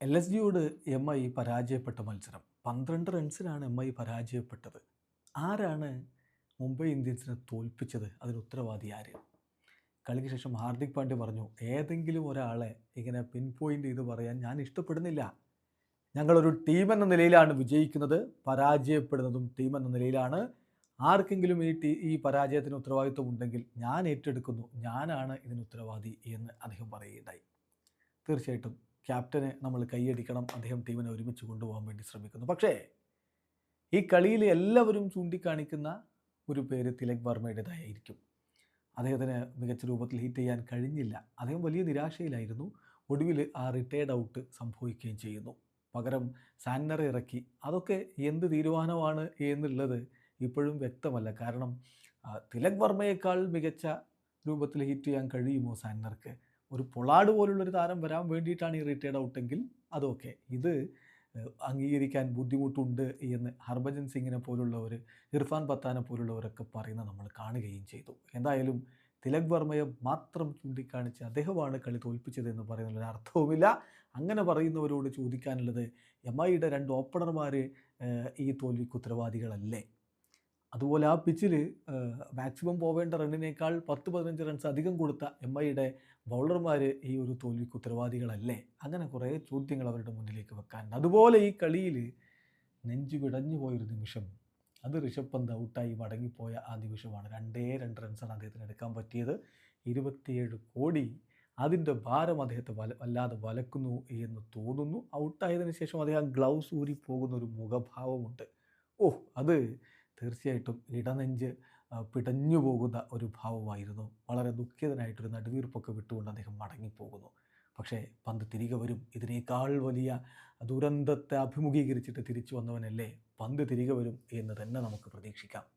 L S ജിയോട് M I പരാജയപ്പെട്ട മത്സരം. പന്ത്രണ്ട് റൺസിനാണ് എം ഐ പരാജയപ്പെട്ടത്. ആരാണ് മുംബൈ ഇന്ത്യൻസിനെ തോൽപ്പിച്ചത്? അതിന് ഉത്തരവാദി ആര്? കളിക്ക് ശേഷം ഹാർദിക് പാണ്ഡ്യ പറഞ്ഞു ഏതെങ്കിലും ഒരാളെ ഇങ്ങനെ പിൻ പോയിന്റ് ചെയ്ത് പറയാൻ ഞാൻ ഇഷ്ടപ്പെടുന്നില്ല. ഞങ്ങളൊരു ടീം എന്ന നിലയിലാണ് വിജയിക്കുന്നത് പരാജയപ്പെടുന്നതും ടീം എന്ന നിലയിലാണ്. ആർക്കെങ്കിലും ഈ ടീ ഈ പരാജയത്തിന് ഉത്തരവാദിത്വം ഉണ്ടെങ്കിൽ ഞാൻ ഏറ്റെടുക്കുന്നു. ഞാനാണ് ഇതിന് ഉത്തരവാദി എന്ന് അദ്ദേഹം പറയുകയുണ്ടായി. തീർച്ചയായിട്ടും ക്യാപ്റ്റനെ നമ്മൾ കൈയടിക്കണം അദ്ദേഹം ടീമിനെ ഒരുമിച്ച് കൊണ്ടുപോകാൻ വേണ്ടി ശ്രമിക്കുന്നു. പക്ഷേ ഈ കളിയിൽ എല്ലാവരും ചൂണ്ടിക്കാണിക്കുന്ന ഒരു പേര് തിലക് വർമ്മയുടേതായിരിക്കും. അദ്ദേഹത്തിന് മികച്ച രൂപത്തിൽ ഹിറ്റ് ചെയ്യാൻ കഴിഞ്ഞില്ല. അദ്ദേഹം വലിയ നിരാശയിലായിരുന്നു. ഒടുവിൽ ആ റിട്ടയർഡ് ഔട്ട് സംഭവിക്കുകയും ചെയ്യുന്നു. പകരം സാന്നറെ ഇറക്കി. അതൊക്കെ എന്ത് തീരുമാനമാണ് എന്നുള്ളത് ഇപ്പോഴും വ്യക്തമല്ല. കാരണം തിലക് വർമ്മയേക്കാൾ മികച്ച രൂപത്തിൽ ഹിറ്റ് ചെയ്യാൻ കഴിയുമോ സാന്നർക്ക് ഒരു പൊളാട് പോലുള്ളൊരു താരം വരാൻ വേണ്ടിയിട്ടാണ് ഈ റിട്ടയർഡ് ഔട്ടെങ്കിൽ അതൊക്കെ ഇത് അംഗീകരിക്കാൻ ബുദ്ധിമുട്ടുണ്ട് എന്ന് ഹർഭജൻ സിംഗിനെ പോലുള്ളവർ ഇർഫാൻ പത്താനെ പോലുള്ളവരൊക്കെ പറയുന്ന നമ്മൾ കാണുകയും ചെയ്തു. എന്തായാലും തിലക് വർമ്മയെ മാത്രം ചൂണ്ടിക്കാണിച്ച് അദ്ദേഹമാണ് കളി തോൽപ്പിച്ചത് എന്ന് പറയുന്നതിൽ അർത്ഥവുമില്ല. അങ്ങനെ പറയുന്നവരോട് ചോദിക്കാനുള്ളത് എം ഐയുടെ രണ്ട് ഓപ്പണർമാർ ഈ തോൽവിക്ക് ഉത്തരവാദികളല്ലേ? അതുപോലെ ആ പിച്ചിൽ മാക്സിമം പോവേണ്ട റണ്ണിനേക്കാൾ പത്ത് പതിനഞ്ച് റൺസ് അധികം കൊടുത്ത എം ഐയുടെ ബൗളർമാർ ഈ ഒരു തോൽവിക്ക് ഉത്തരവാദികളല്ലേ? അങ്ങനെ കുറേ ചോദ്യങ്ങൾ അവരുടെ മുന്നിലേക്ക് വെക്കാനുണ്ട്. അതുപോലെ ഈ കളിയിൽ നെഞ്ചു വിടഞ്ഞു പോയൊരു നിമിഷം അത് ഋഷഭ് പന്ത് ഔട്ടായി മടങ്ങിപ്പോയ ആ നിമിഷമാണ് രണ്ടേ രണ്ട് റൺസാണ് അദ്ദേഹത്തിന് എടുക്കാൻ പറ്റിയത്. ഇരുപത്തിയേഴ് കോടി അതിന്റെ ഭാരം അദ്ദേഹത്തെ വല വല്ലാതെ വലക്കുന്നു എന്ന് തോന്നുന്നു. ഔട്ടായതിനു ശേഷം അദ്ദേഹം ഗ്ലൗസ് ഊരി പോകുന്ന ഒരു മുഖഭാവമുണ്ട്. ഓ അത് തീർച്ചയായിട്ടും ഇടനെഞ്ച് പിടഞ്ഞു പോകുന്ന ഒരു ഭാവമായിരുന്നു. വളരെ ദുഃഖിതനായിട്ടൊരു നടുവീർപ്പൊക്കെ വിട്ടുകൊണ്ട് അദ്ദേഹം മടങ്ങിപ്പോകുന്നു. പക്ഷേ പന്ത് തിരികെ വരും. ഇതിനേക്കാൾ വലിയ ദുരന്തത്തെ അഭിമുഖീകരിച്ചിട്ട് തിരിച്ചു വന്നവനല്ലേ പന്ത് തിരികെ വരും എന്ന് തന്നെ നമുക്ക് പ്രതീക്ഷിക്കാം.